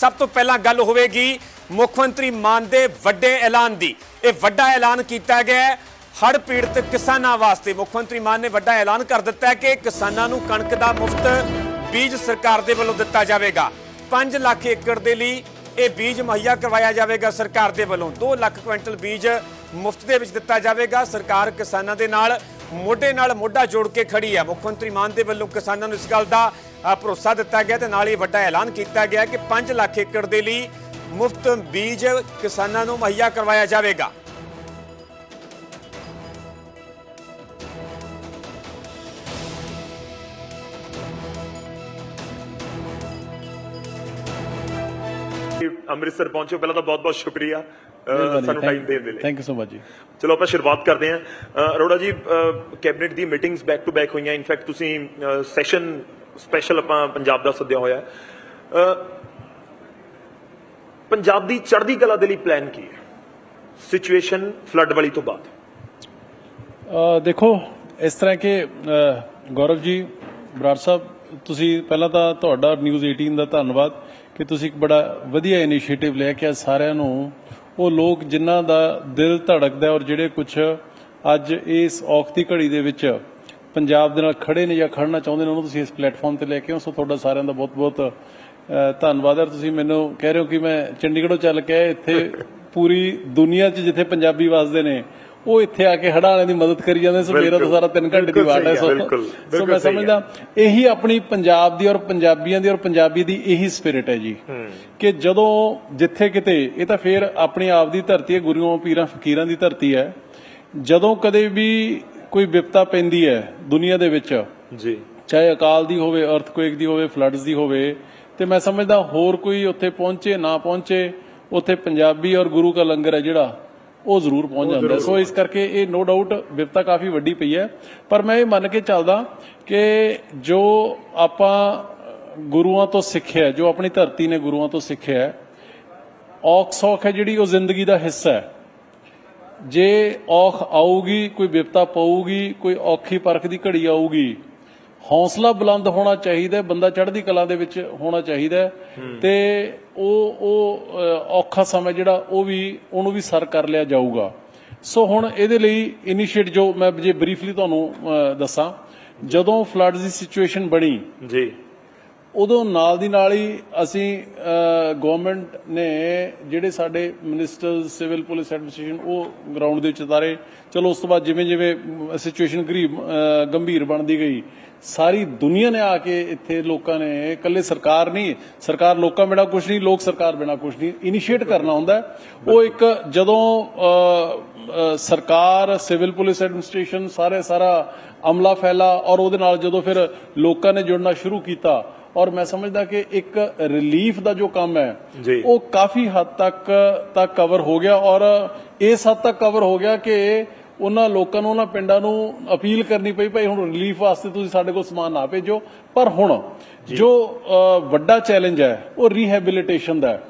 ਸਭ ਤੋਂ ਪਹਿਲਾਂ ਗੱਲ ਹੋਵੇਗੀ ਮੁੱਖ ਮੰਤਰੀ ਮਾਨ ਦੇ ਵੱਡੇ ਐਲਾਨ ਦੀ। ਇਹ ਵੱਡਾ ਐਲਾਨ ਕੀਤਾ ਗਿਆ ਹੈ। ਹੜ੍ਹ ਪੀੜਤ ਕਿਸਾਨਾਂ ਵਾਸਤੇ ਮੁੱਖ ਮੰਤਰੀ ਮਾਨ ਨੇ ਵੱਡਾ ਐਲਾਨ ਕਰ ਦਿੱਤਾ ਹੈ ਕਿ ਕਿਸਾਨਾਂ ਨੂੰ ਕਣਕ ਦਾ ਮੁਫਤ ਬੀਜ ਸਰਕਾਰ ਦੇ ਵੱਲੋਂ ਦਿੱਤਾ ਜਾਵੇਗਾ। 5 ਲੱਖ ਏਕੜ ਦੇ ਲਈ ਇਹ ਬੀਜ ਮੁਹੱਈਆ ਕਰਵਾਇਆ ਜਾਵੇਗਾ ਸਰਕਾਰ ਦੇ ਵੱਲੋਂ। 2 ਲੱਖ ਕੁਇੰਟਲ ਬੀਜ ਮੁਫਤ ਦੇ ਵਿੱਚ ਦਿੱਤਾ ਜਾਵੇਗਾ। ਸਰਕਾਰ ਕਿਸਾਨਾਂ ਦੇ ਨਾਲ, ਮੋਢੇ ਨਾਲ ਮੋਢਾ ਜੋੜ ਕੇ ਖੜੀ ਹੈ। ਮੁੱਖ ਮੰਤਰੀ ਮਾਨ ਦੇ ਵੱਲੋਂ ਕਿਸਾਨਾਂ ਨੂੰ ਇਸ ਗੱਲ ਦਾ ਭਰੋਸਾ ਦਿੱਤਾ ਗਿਆ ਤੇ ਨਾਲ ਹੀ ਵੱਡਾ ਐਲਾਨ ਕੀਤਾ ਗਿਆ ਕਿ 5 ਲੱਖ ਏਕੜ ਦੇ ਲਈ ਮੁਫਤ ਬੀਜ ਕਿਸਾਨਾਂ ਨੂੰ ਮੁਹੱਈਆ ਕਰਵਾਇਆ ਜਾਵੇਗਾ। ਅੰਮ੍ਰਿਤਸਰ ਪਹੁੰਚੇ ਪਹਿਲਾਂ ਤਾਂ ਬਹੁਤ ਬਹੁਤ ਸ਼ੁਕਰੀਆ ਸਾਨੂੰ ਟਾਈਮ ਦੇਣ ਦੇ ਲਈ। ਥੈਂਕ ਯੂ ਸੋ ਮਚ ਜੀ। ਚਲੋ ਆਪਾਂ ਸ਼ੁਰੂਆਤ ਕਰਦੇ ਹਾਂ। ਅਰੋੜਾ ਜੀ ਕੈਬਨਿਟ ਦੀ ਮੀਟਿੰਗਸ ਬੈਕ ਟੂ ਬੈਕ ਹੋਈਆਂ। ਇਨਫੈਕਟ ਤੁਸੀਂ ਸੈਸ਼ਨ ਸਪੈਸ਼ਲ ਆਪਾਂ ਪੰਜਾਬ ਦਾ ਸੱਦਿਆ ਹੋਇਆ ਹੈ। ਪੰਜਾਬ ਦੀ ਚੜ੍ਹਦੀ ਕਲਾ ਦੇ ਲਈ ਪਲਾਨ ਕੀ ਹੈ ਸਿਚੁਏਸ਼ਨ ਫਲੱਡ ਵਾਲੀ ਤੋਂ ਬਾਅਦ ਦੇਖੋ, ਇਸ ਤਰ੍ਹਾਂ ਕਿ ਗੌਰਵ ਜੀ, ਬਰਾੜ ਸਾਹਿਬ, ਤੁਸੀਂ ਪਹਿਲਾਂ ਤਾਂ ਤੁਹਾਡਾ ਨਿਊਜ਼ 18 ਦਾ ਧੰਨਵਾਦ ਕਿ ਤੁਸੀਂ ਇੱਕ ਬੜਾ ਵਧੀਆ ਇਨੀਸ਼ੀਏਟਿਵ ਲਿਆ ਕਿ ਅੱਜ ਸਾਰਿਆਂ ਨੂੰ ਉਹ ਲੋਕ ਜਿਨ੍ਹਾਂ ਦਾ ਦਿਲ ਧੜਕਦਾ ਔਰ ਜਿਹੜੇ ਕੁਝ ਅੱਜ ਇਸ ਔਖ ਦੀ ਘੜੀ ਦੇ ਵਿੱਚ ਪੰਜਾਬ ਦੇ ਨਾਲ ਖੜੇ ਨੇ ਜਾਂ ਖੜਨਾ ਚਾਹੁੰਦੇ ਨੇ ਉਹਨੂੰ ਤੁਸੀਂ ਇਸ ਪਲੇਟਫਾਰਮ ਤੇ ਲੈ ਕੇ ਆਓ। ਸੋ ਤੁਹਾਡਾ ਸਾਰਿਆਂ ਦਾ ਬਹੁਤ-ਬਹੁਤ ਧੰਨਵਾਦ। ਹੈ ਤੁਸੀਂ ਮੈਨੂੰ ਕਹਿ ਰਹੇ ਹੋ ਕਿ ਮੈਂ ਚੰਡੀਗੜ੍ਹੋਂ ਚੱਲ ਕੇ ਇੱਥੇ ਪੂਰੀ ਦੁਨੀਆ 'ਚ ਜਿੱਥੇ ਪੰਜਾਬੀ ਵੱਸਦੇ ਨੇ ਉਹ ਇੱਥੇ ਆ ਕੇ ਵਾਲਿਆਂ ਦੀ ਮਦਦ ਕਰੀ ਜਾਂਦੇ ਸੋ ਮੇਰਾ ਤਾਂ। ਸਾਰਾ 3 ਘੰਟੇ ਦੀ ਵਾਟ ਹੈ। ਸੋ ਮੈਂ। ਸਮਝਦਾ ਇਹੀ ਆਪਣੀ ਪੰਜਾਬ ਦੀ ਔਰ ਪੰਜਾਬੀਆਂ ਦੀ ਔਰ ਪੰਜਾਬੀ ਦੀ ਇਹੀ ਸਪਿਰਿਟ ਹੈ ਜੀ। ਕਿ ਜਦੋਂ ਜਿੱਥੇ ਕਿਤੇ ਇਹ ਤਾਂ ਫੇਰ ਆਪਣੀ ਆਪ ਦੀ ਧਰਤੀ ਹੈ ਗੁਰੂਆਂ ਪੀਰਾਂ ਫਕੀਰਾਂ ਦੀ ਧਰਤੀ ਹੈ। ਜਦੋਂ ਕਦੇ ਵੀ ਕੋਈ ਵਿਪਤਾ ਪੈਂਦੀ ਹੈ ਦੁਨੀਆ ਦੇ ਵਿੱਚ ਜੀ। ਚਾਹੇ ਅਕਾਲ ਦੀ ਹੋਵੇ ਅਰਥਕੁਏਕ ਦੀ ਹੋਵੇ ਫਲੱਡਸ ਦੀ ਹੋਵੇ ਤੇ ਮੈਂ ਸਮਝਦਾ ਹੋਰ ਕੋਈ ਉੱਥੇ ਪਹੁੰਚੇ ਨਾ ਪਹੁੰਚੇ ਉੱਥੇ ਪੰਜਾਬੀ ਔਰ ਗੁਰੂ ਕਾ ਲੰਗਰ ਹੈ ਜਿਹੜਾ ਉਹ ਜ਼ਰੂਰ ਪਹੁੰਚ ਜਾਂਦਾ। ਸੋ ਇਸ ਕਰਕੇ ਇਹ ਨੋ ਡਾਊਟ ਵਿਪਤਾ ਕਾਫੀ ਵੱਡੀ ਪਈ ਹੈ। ਪਰ ਮੈਂ ਇਹ ਮੰਨ ਕੇ ਚੱਲਦਾ ਕਿ ਜੋ ਆਪਾਂ ਗੁਰੂਆਂ ਤੋਂ ਸਿੱਖਿਆ ਜੋ ਆਪਣੀ ਧਰਤੀ ਨੇ ਗੁਰੂਆਂ ਤੋਂ ਸਿੱਖਿਆ ਔਖ ਸੌਖ ਹੈ ਜਿਹੜੀ ਉਹ ਜ਼ਿੰਦਗੀ ਦਾ ਹਿੱਸਾ ਹੈ। ਜੇ ਔਖ ਆਊਗੀ ਕੋਈ ਵਿਪਤਾ ਪਊਗੀ ਕੋਈ ਔਖੀ ਪਰਖ ਦੀ ਘੜੀ ਆਊਗੀ ਹੌਸਲਾ ਬੁਲੰਦ ਹੋਣਾ ਚਾਹੀਦਾ ਬੰਦਾ ਚੜ੍ਹਦੀ ਕਲਾ ਦੇ ਵਿੱਚ ਹੋਣਾ ਚਾਹੀਦਾ ਤੇ ਉਹ ਉਹ ਔਖਾ ਸਮਾਂ ਜਿਹੜਾ ਉਹ ਵੀ ਉਹਨੂੰ ਵੀ ਸਰ ਕਰ ਲਿਆ ਜਾਊਗਾ। ਸੋ ਹੁਣ ਇਹਦੇ ਲਈ ਇਨੀਸ਼ੀਏਟ ਜੋ ਮੈਂ ਜੇ ਬਰੀਫਲੀ ਤੁਹਾਨੂੰ ਦੱਸਾਂ ਜਦੋਂ ਫਲੱਡਸ ਦੀ ਸਿਚੁਏਸ਼ਨ ਬਣੀ ਜੀ। ਉਦੋਂ ਨਾਲ ਦੀ ਨਾਲ ਹੀ ਅਸੀਂ ਗਵਰਨਮੈਂਟ ਨੇ ਜਿਹੜੇ ਸਾਡੇ ਮਿਨਿਸਟਰ ਸਿਵਲ ਪੁਲਿਸ ਐਡਮਿਨਿਸਟ੍ਰੇਸ਼ਨ ਉਹ ਗਰਾਊਂਡ ਦੇ ਵਿੱਚ ਉਤਾਰੇ ਚਲੋ ਉਸ ਤੋਂ ਬਾਅਦ ਜਿਵੇਂ ਜਿਵੇਂ ਸਿਚੁਏਸ਼ਨ ਗਰੀਬ ਗੰਭੀਰ ਬਣਦੀ ਗਈ ਸਾਰੀ ਦੁਨੀਆ ਨੇ ਆ ਕੇ ਇੱਥੇ ਲੋਕਾਂ ਨੇ ਇਕੱਲੇ ਸਰਕਾਰ ਨਹੀਂ ਸਰਕਾਰ ਲੋਕਾਂ ਬਿਨਾ ਕੁਝ ਨਹੀਂ ਲੋਕ ਸਰਕਾਰ ਬਿਨਾ ਕੁਝ ਨਹੀਂ ਇਨੀਸ਼ੀਏਟ ਕਰਨਾ ਹੁੰਦਾ। ਉਹ ਇੱਕ ਜਦੋਂ ਸਰਕਾਰ ਸਿਵਲ ਪੁਲਿਸ ਐਡਮਿਨਿਸਟ੍ਰੇਸ਼ਨ ਸਾਰੇ ਸਾਰਾ ਅਮਲਾ ਫੈਲਾ ਔਰ ਉਹਦੇ ਨਾਲ ਜਦੋਂ ਫਿਰ ਲੋਕਾਂ ਨੇ ਜੁੜਨਾ ਸ਼ੁਰੂ ਕੀਤਾ ਔਰ ਮੈਂ ਸਮਝਦਾ ਕਿ ਇੱਕ ਰਿਲੀਫ ਦਾ ਜੋ ਕੰਮ ਹੈ। ਉਹ ਕਾਫੀ ਹੱਦ ਤੱਕ ਤੱਕ ਕਵਰ ਹੋ ਗਿਆ ਔਰ ਇਸ ਹੱਦ ਤੱਕ ਕਵਰ ਹੋ ਗਿਆ ਕਿ ਉਹਨਾਂ ਲੋਕਾਂ ਨੂੰ ਉਹਨਾਂ ਪਿੰਡਾਂ ਨੂੰ ਅਪੀਲ ਕਰਨੀ ਪਈ ਭਾਈ ਹੁਣ ਰਿਲੀਫ ਵਾਸਤੇ ਤੁਸੀਂ ਸਾਡੇ ਕੋਲ ਸਮਾਨ ਨਾ ਭੇਜੋ। ਪਰ ਹੁਣ ਜੋ। ਵੱਡਾ ਚੈਲੰਜ ਹੈ ਉਹ ਰੀਹੈਬਿਲਿਟੇਸ਼ਨ ਦਾ ਹੈ।